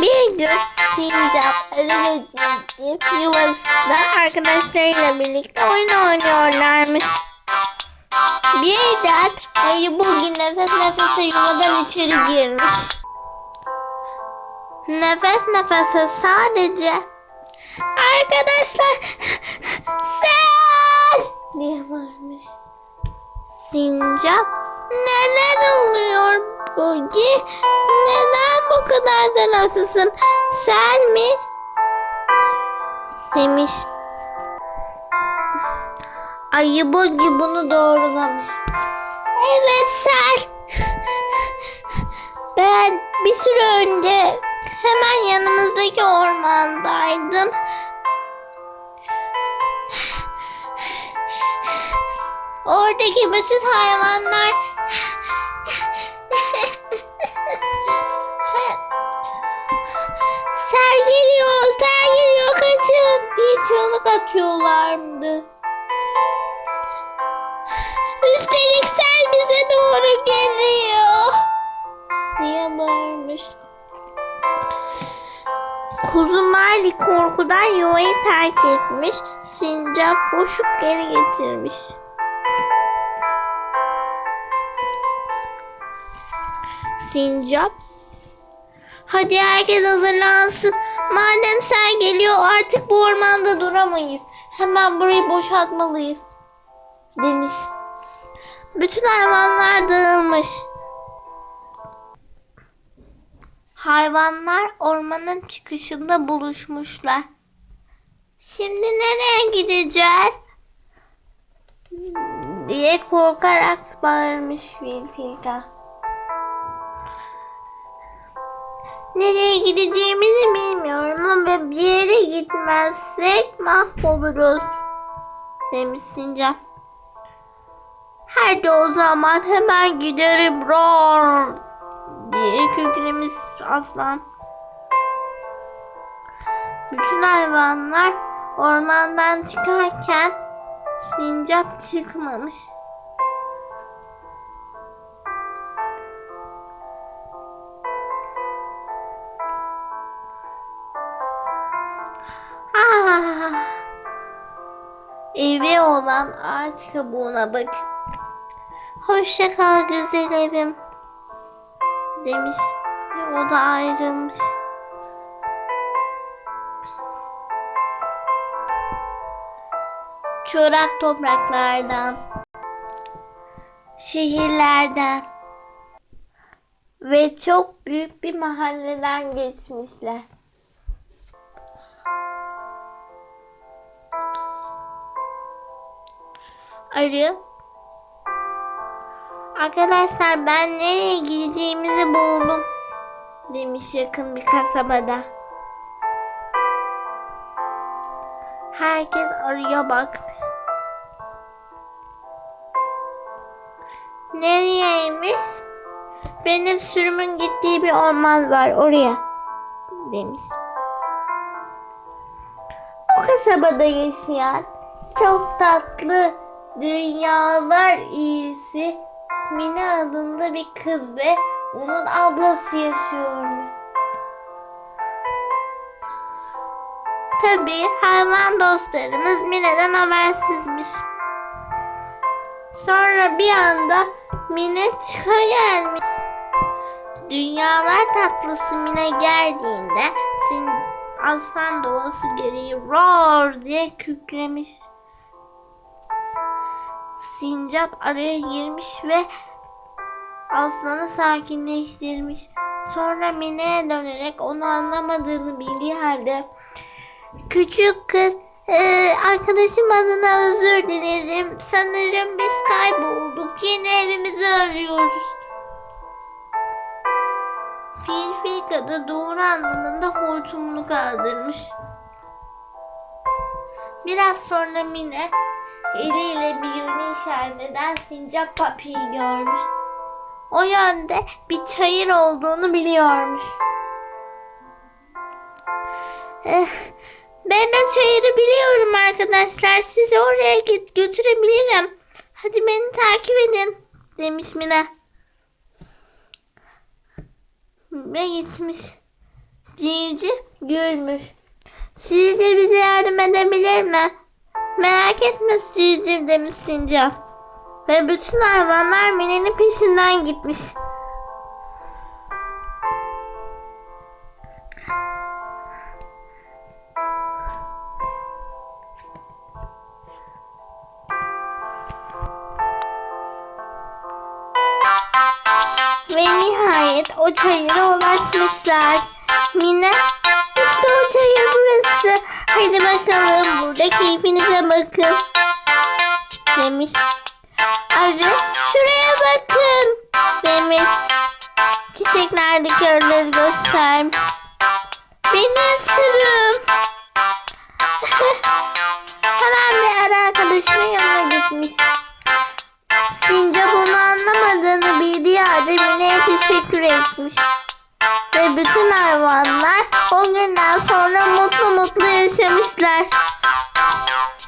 Bir gün sincap, arı yuvasında arkadaşlarıyla birlikte oyun oynuyorlarmış. Birden ayı bugün nefes nefese yuvadan içeri girmiş. Nefes nefese sadece Arkadaşlar sen diye bağırmış. Sincap neler oluyor Bogi? Neden bu kadar da nasılsın? Sen mi? Demiş. Ayı Bogi bunu doğrulamış. Evet sen. Ben bir süre önce hemen yanımızdaki ormandaydım. Oradaki bütün hayvanlar çığlık atıyorlardı. Üstelik sel bize doğru geliyor diye bağırmış. Kuzu Mali korkudan yuvayı terk etmiş, sincap boşup geri getirmiş. Sincap Hadi herkes hazırlansın. Madem sen geliyor artık bu ormanda duramayız. Hemen burayı boşaltmalıyız. Demiş. Bütün hayvanlar dağılmış. Hayvanlar ormanın çıkışında buluşmuşlar. Şimdi nereye gideceğiz? diye korkarak bağırmış fil filka. Nereye gideceğimizi bilmiyorum ama bir yere gitmezsek mahvoluruz demiş sincap. Hadi o zaman hemen giderim roar diye kükremiş aslan. Bütün hayvanlar ormandan çıkarken sincap çıkmamış. Olan ağaç kabuğuna bak. Hoşça kal güzel evim. Demiş ve o da ayrılmış. Çorak topraklardan, şehirlerden ve çok büyük bir mahalleden geçmişler. Arı. Arkadaşlar ben nereye gideceğimizi buldum. Demiş yakın bir kasabada. Herkes arıya bakmış. Nereyeymiş? Benim sürümün gittiği bir orman var oraya. Demiş. O kasabada yaşayan çok tatlı dünyalar iyisi Mine adında bir kız ve onun ablası yaşıyormuş. Tabii hayvan dostlarımız Mine'den habersizmiş. Sonra bir anda Mine çıkıvermiş. Dünyalar tatlısı Mine geldiğinde aslan doğası gereği roar diye kükremiş. Sincap araya girmiş ve aslanı sakinleştirmiş. Sonra Mine'ye dönerek onu anlamadığını bildiği halde Küçük kız eee, arkadaşım adına özür dilerim. Sanırım biz kaybolduk. Yeni evimizi arıyoruz. Fil Filka da doğru anlamında hortumunu kaldırmış. Biraz sonra Mine eliyle bir yönü işaret eden sincap papiyi görmüş. O yönde bir çayır olduğunu biliyormuş. Eh, ben o çayırı biliyorum arkadaşlar. Sizi oraya git götürebilirim. Hadi beni takip edin demiş Mine. Ve gitmiş. Civciv gülmüş. Sizce bize yardım edebilir mi? Merak etme civciv demiş sincap. Ve bütün hayvanlar Mine'nin peşinden gitmiş. Ve nihayet o çayıra ulaşmışlar. Mine, burada keyfinize bakın. Demiş. Arı, şuraya bakın. Demiş. Çiçeklerdeki arıları göstermiş. Benim sırrım. Hemen bir arı arkadaşının yanına gitmiş. Sincap onu anlamadığını bildiği halde Mine'ye teşekkür etmiş. Ve bütün hayvanlar o günden sonra mutlu mutlu yaşamışlar.